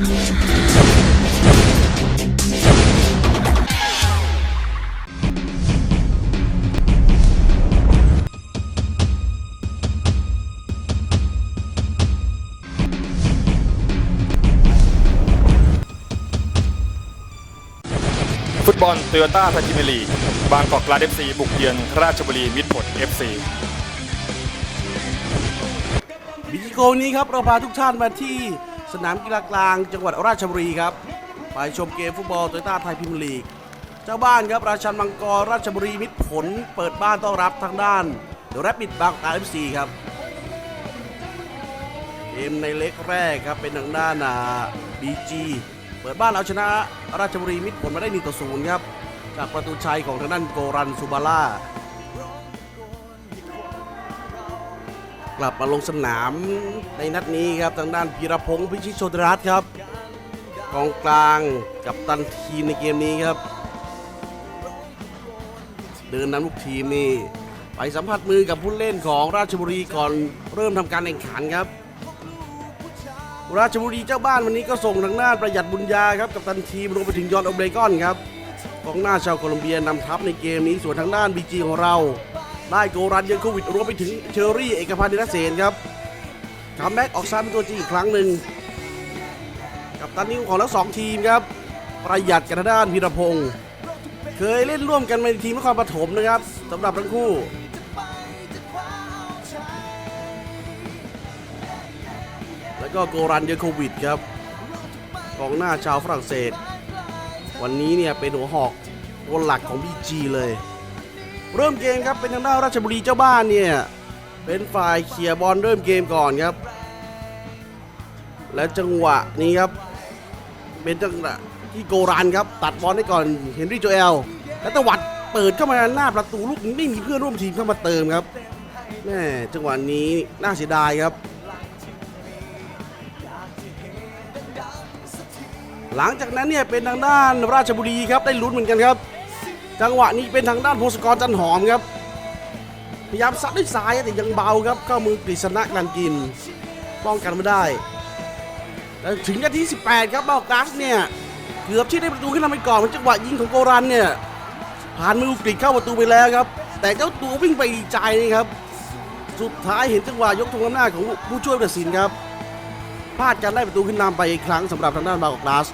ฟุตบอลโตโยต้าไทยพรีเมลี บางกอกกลาดเอฟซีบุกเยือนราชบุรีมิตรผลเอฟซีบิจิโกนี้ครับเราพาทุกท่านมาที่ สนามกีฬากลางจังหวัดราชบุรีครับ ไปชมเกมฟุตบอลโตโยต้าไทยพรีเมียร์ลีก เจ้าบ้านครับราชันมังกรราชบุรีมิตรผล เปิดบ้านต้อนรับทางด้านเดอะแรปิดบางกอกเอฟซีครับเกมในเล็กแรกครับเป็นทางด้านบีจีเปิดบ้านเอาชนะราชบุรีมิตรผลมาได้1ต่อ0ครับจากประตูชัยของทางด้านโกรันซูบาร่า กลับมาลงสนามในนัดนี้ครับทางด้านพีรพงศ์พิชิตโชตรัตน์ครับกองกลางกับตันทีมในเกมนี้ครับ เดินนำลูกทีมนี่ไปสัมผัสมือกับผู้เล่นของราชบุรีก่อนเริ่มทำการแข่งขันครับ ราชบุรีเจ้าบ้านวันนี้ก็ส่งทางด้านประหยัดบุญญาครับกับตันทีมรวมไปถึงยอนโอเบรกอนครับกองหน้าชาวโคลอมเบียนำทัพในเกมนี้ส่วนทางด้านบีจีของเรา ได้โกรันเยนโควิดรวมไปถึงเชอรี่เอกพันธ์นิรเสนครับคัมแบ็กออกซ้ายเป็นตัวจริงอีกครั้งหนึ่งกับตันนิวของทั้งสองทีมครับ ประหยัดกันทางด้านพีรพงศ์เคยเล่นร่วมกันในทีมนครปฐมนะครับสำหรับทั้งคู่แล้วก็โกรันเยโควิดครับกองหน้าชาวฝรั่งเศส วันนี้เนี่ยเป็นหัวหอกคนหลักของบีจีเลย เริ่มเกมครับเป็นทางด้านราชบุรีเจ้าบ้านเนี่ยเป็นฝ่ายเคลียบอลเริ่มเกมก่อนครับ และจังหวะนี้ครับ เป็นจังหวะที่โกรันครับ ตัดบอลให้ก่อนเฮนรี่โจเอลและตวัดเปิดเข้ามาหน้าประตูลูกนี้ไม่มีเพื่อนร่วมทีมเข้ามาเติมครับแม่จังหวะนี้น่าเสียดายครับ หลังจากนั้นเนี่ยเป็นทางด้านราชบุรีครับได้ลุ้นเหมือนกันครับ จังหวะนี้เป็นทางด้านพงศกรจันหอมครับ พยายามซัดด้วยซ้ายแต่ยังเบาครับเข้ามือกฤษณะกันกิน ป้องกันไม่ได้แล้วถึงนาที18 ครับบากราสเนี่ย เกือบที่ได้ประตูขึ้นนำไปก่อนเป็นจังหวะยิงของโกรันเนี่ย ผ่านมือกริดเข้าประตูไปแล้วครับ แต่เจ้าตัววิ่งไปอีใจนี่ครับ สุดท้ายเห็นจังหวะยกธงอำนาจของผู้ช่วยผู้ตัดสินครับพลาดการได้ประตูขึ้นนำไปอีกครั้งสำหรับทางด้านบางกอกกราส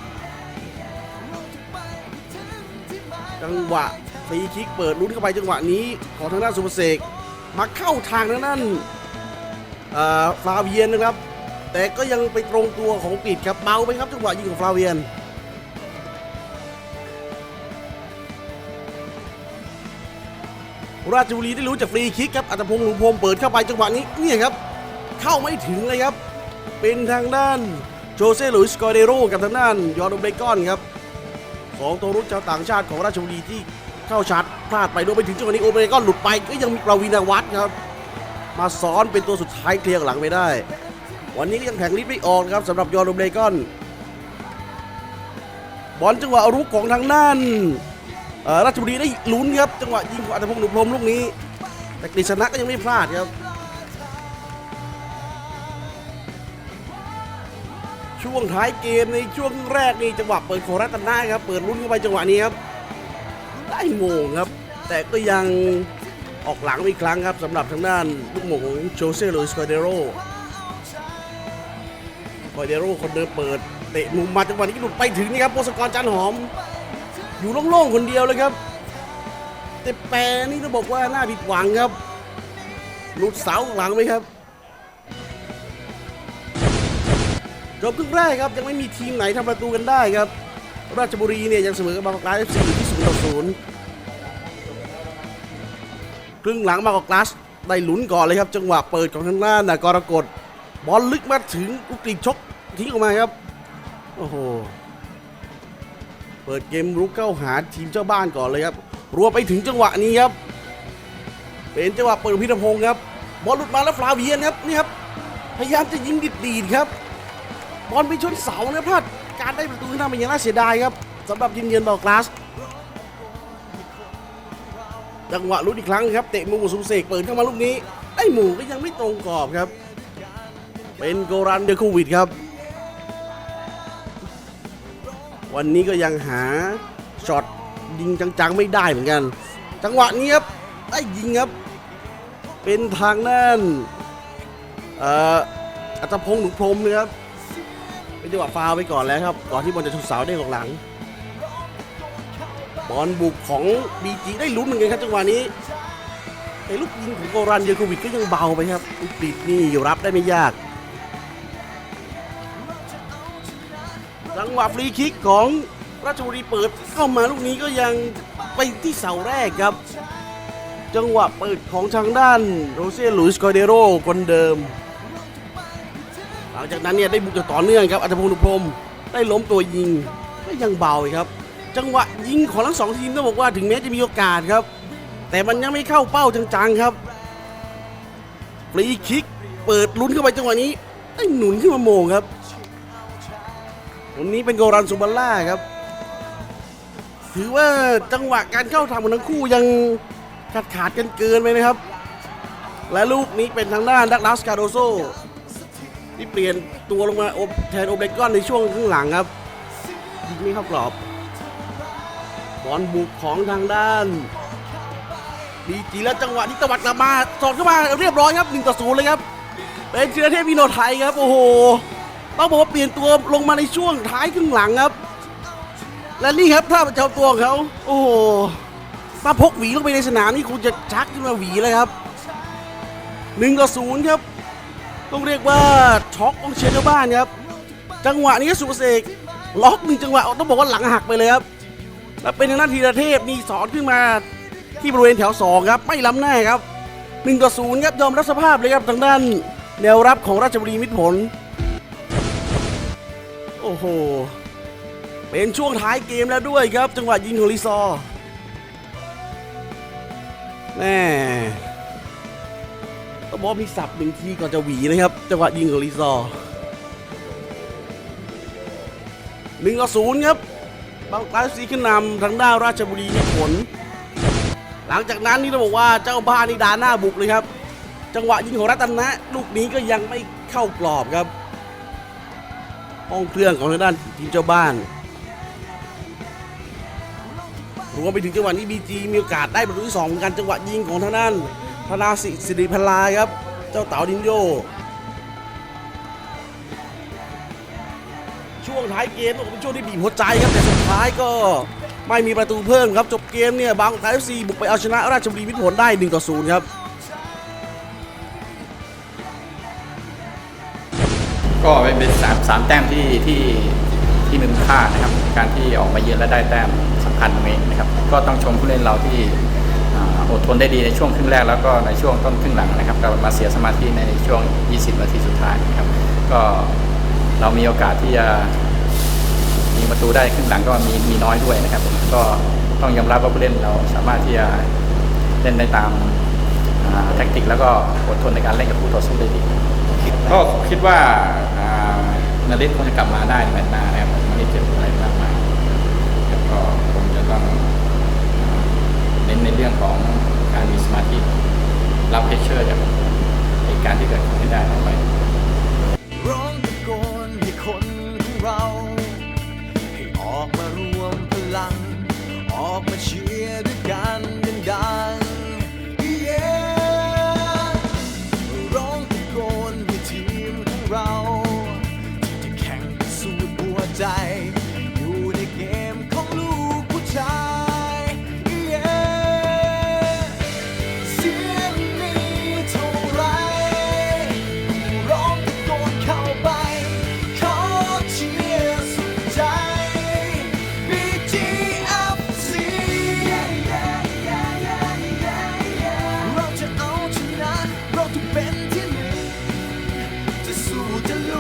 จังหวะฟรีคิกเปิดลุ้นเข้าไปจังหวะนี้ ของทางด้านสุภเสกมาเข้าทางทางด้านฟลาเวียนนะครับ แต่ก็ยังไปตรงตัวของกรีดครับเบาไปครับจังหวะยิงของฟลาเวียนราชบุรีได้รู้จากฟรีคิกครับอัตพงษ์หนูพรมเปิดเข้าไปจังหวะนี้เนี่ยครับ เข้าไม่ถึงเลยครับ เป็นทางด้านโจเซ่หลุยส์กอเดโรกับทางด้านยอร์นเบกอนครับ สองตัวรุกชาวต่างชาติของราชบุรีที่เข้าชาร์จพลาดไปโดยไปถึงจังหวะนี้โอเบรก็หลุดไปก็ยังมีประวินาวัฒน์ครับ มาซ้อนเป็นตัวสุดท้ายเคลียร์หลังไม่ได้ วันนี้ก็ยังแข่งลิฟไม่ออกครับสำหรับยอร์นโอเบรกอนบอลจังหวะรุกของทางด้านเอ่อราชบุรีได้ลุ้นครับจังหวะยิงของอัตพงศ์หนุพรมลูกนี้ แต่กฤษณะก็ยังไม่พลาดครับ วงท้ายเกมในช่วงแรกนี่จังหวะเปิดของรัตนาครับ เปิดลุ้นเข้าไปจังหวะนี้ครับ ได้โมงครับ แต่ก็ยังออกหลังอีกครั้งครับสำหรับทางด้านลูกโมงของโจเซ่ลุยส์คอยเดโรคอยเดโรคนเดิมเปิดเตะมุมมาจังหวะนี้หลุดไปถึงนี่ครับโปสกรจันหอม อยู่โล่งๆคนเดียวเลยครับ แต่แปรนี่ต้องบอกว่าน่าผิดหวังครับ หลุดเสาหลังไหมครับ จบครึ่งแรกครับยังไม่มีทีมไหนทำประตูกันได้ครับ ราชบุรีเนี่ยยังเสมอกับบางกอกกลาสเอฟซีที่ศูนย์ต่อศูนย์ครึ่งหลังบางกอกกลาสได้หลุนก่อนเลยครับ จังหวะเปิดของทางด้านนะกรกฎบอลลึกมาถึงกุกริชกทิ้งออกมาครับโอ้โหเปิดเกมรุกเข้าหาทีมเจ้าบ้านก่อนเลยครับรวมไปถึงจังหวะนี้ครับ เป็นจังหวะเปิดพิรพงศ์ครับบอลหลุดมาแล้วฟลาเวียนครับนี่ครับพยายามจะยิงดีดๆครับ บอลไปชนเสานะพลาดการได้ประตูขึ้นมาเป็นอย่างน่าเสียดายครับสำหรับยิมเยือนบอกลาสจังหวะลุ้นอีกครั้งครับเตะมุมสุเสกเปิดเข้ามาลูกนี้ได้หมู่ก็ยังไม่ตรงกรอบครับ เป็นโกรันเดโควิดครับ วันนี้ก็ยังหาช็อตยิงจังๆไม่ได้เหมือนกัน จังหวะนี้ครับได้ยิงครับ เป็นทางด้านอ่ออัตพงษ์หนุพรมนะครับ เป็นจังหวะฟาวไปก่อนแล้วครับ ก่อนที่บอลจะชนเสาได้ออกหลัง บอลบุกของบีจีได้ลุ้นเหมือนกันครับจังหวะนี้แต่ลูกยิงของโกรันเยโควิดก็ยังเบาไปครับลูกปิดนี่รับได้ไม่ยาก จังหวะฟรีคิกของราชบุรีเปิดเข้ามาลูกนี้ก็ยังไปที่เสาแรกครับ จังหวะเปิดของทางด้านโรเซียลุยส์กอเดโรคนเดิม หลังจากนั้นเนี่ยได้บุกอย่างต่อเนื่องครับอัตพงศ์นุพรมได้ล้มตัวยิงก็ยังเบาครับ จังหวะยิงของทั้งสองทีมต้องบอกว่าถึงแม้จะมีโอกาสครับ แต่มันยังไม่เข้าเป้าจังๆครับฟรีคิกเปิดลุ้นเข้าไปจังหวะนี้ได้หนุนขึ้นมาโมงครับวันนี้เป็นโกรันซูบัลล่าครับ ถือว่าจังหวะการเข้าทำของทั้งคู่ยังขาดขาดกันเกินไปนะครับ และลูกนี้เป็นทางด้านดักลาสคาโดโซ ที่เปลี่ยนตัวลงมาโอบแทนโอเบกอนในช่วงครึ่งหลังครับยิงไม่เข้ากรอบบอลบุกของทางด้านดีจีแล้วจังหวะนี้ตะวัดกลับมาสอดเข้ามาเรียบร้อยครับ1ต่อ0เลยครับ เป็นเชื้อเทพวิโนไทยครับโอ้โหต้องบอกว่าเปลี่ยนตัวลงมาในช่วงท้ายครึ่งหลังครับ และนี่ครับท่าประจำตัวของเขาโอ้โหถ้าพกหวีลงไปในสนามนี่คุณจะชักขึ้นมาหวีเลยครับหนึ่งต่อศูนย์ครับ ต้องเรียกว่าช็อกต้องเชียร์เจ้าบ้านครับ จังหวะนี้สุภเสกล็อกหนึ่งจังหวะต้องบอกว่าหลังหักไปเลยครับแล้วเป็นทางด้านธีรเทพนี่สอนขึ้นมาที่บริเวณแถวสองครับไม่ล้ำหน้าครับหนึ่งต่อศูนย์ครับยอมรับสภาพเลยครับทางด้านแนวรับของราชบุรีมิตรผล โอ้โห เป็นช่วงท้ายเกมแล้วด้วยครับ จังหวะยิงของลีซอแม่ บอกมีสับหนึ่งทีก่อนจะหวีนะครับ จังหวะยิงของลีซอหนึ่งต่อศูนย์ครับ บางกลาสีขึ้นนำทางด้านราชบุรีมีผล หลังจากนั้นนี่ต้องบอกว่าเจ้าบ้านนี่ดาหน้าบุกเลยครับ จังหวะยิงของรัตนะลูกนี้ก็ยังไม่เข้ากรอบครับ ห้องเครื่องของทางด้านทีมเจ้าบ้านรวมไปถึงจังหวะนี้บีจีมีโอกาสได้ประตูที่สองเหมือนกันจังหวะยิงของทางด้าน ธนาสิสิริพลาครับ เจ้าเต๋าดินโย ช่วงท้ายเกมเป็นช่วงที่บีบหัวใจครับ แต่สุดท้ายก็ไม่มีประตูเพิ่มครับ จบเกมเนี่ยบางกอกเอฟซีบุกไปเอาชนะราชบุรีมิตรผลได้1ต่อ0ครับ ก็เป็นสามสามแต้มที่ที่ที่มีค่านะครับ การที่ออกมาเยือนและได้แต้มสำคัญตรงนี้นะครับ ก็ต้องชมผู้เล่นเราที่ อดทนได้ดีในช่วงครึ่งแรกแล้วก็ในช่วงต้นครึ่งหลังนะครับเรามาเสียสมาธิในช่วง 20 นาทีสุดท้ายนะครับก็เรามีโอกาสที่จะยิงประตูได้ครึ่งหลังก็มีมีน้อยด้วยนะครับผมก็ต้องยอมรับว่าผู้เล่นเราสามารถที่จะเล่นได้ตามแทคติกแล้วก็อดทนในการเล่นกับผู้ต่อสู้ได้ดีก็คิดว่านาริสคงจะกลับมาได้ในแมตช์หน้านะครับไม่ได้เจ็บอะไรมากมายแล้วก็คงจะต้องอ่าเน้นในเรื่องของการมีสมาธิรับเพชเชอร์จากเหตุการณ์ ที่เกิดขึ้นให้ได้ต่อไป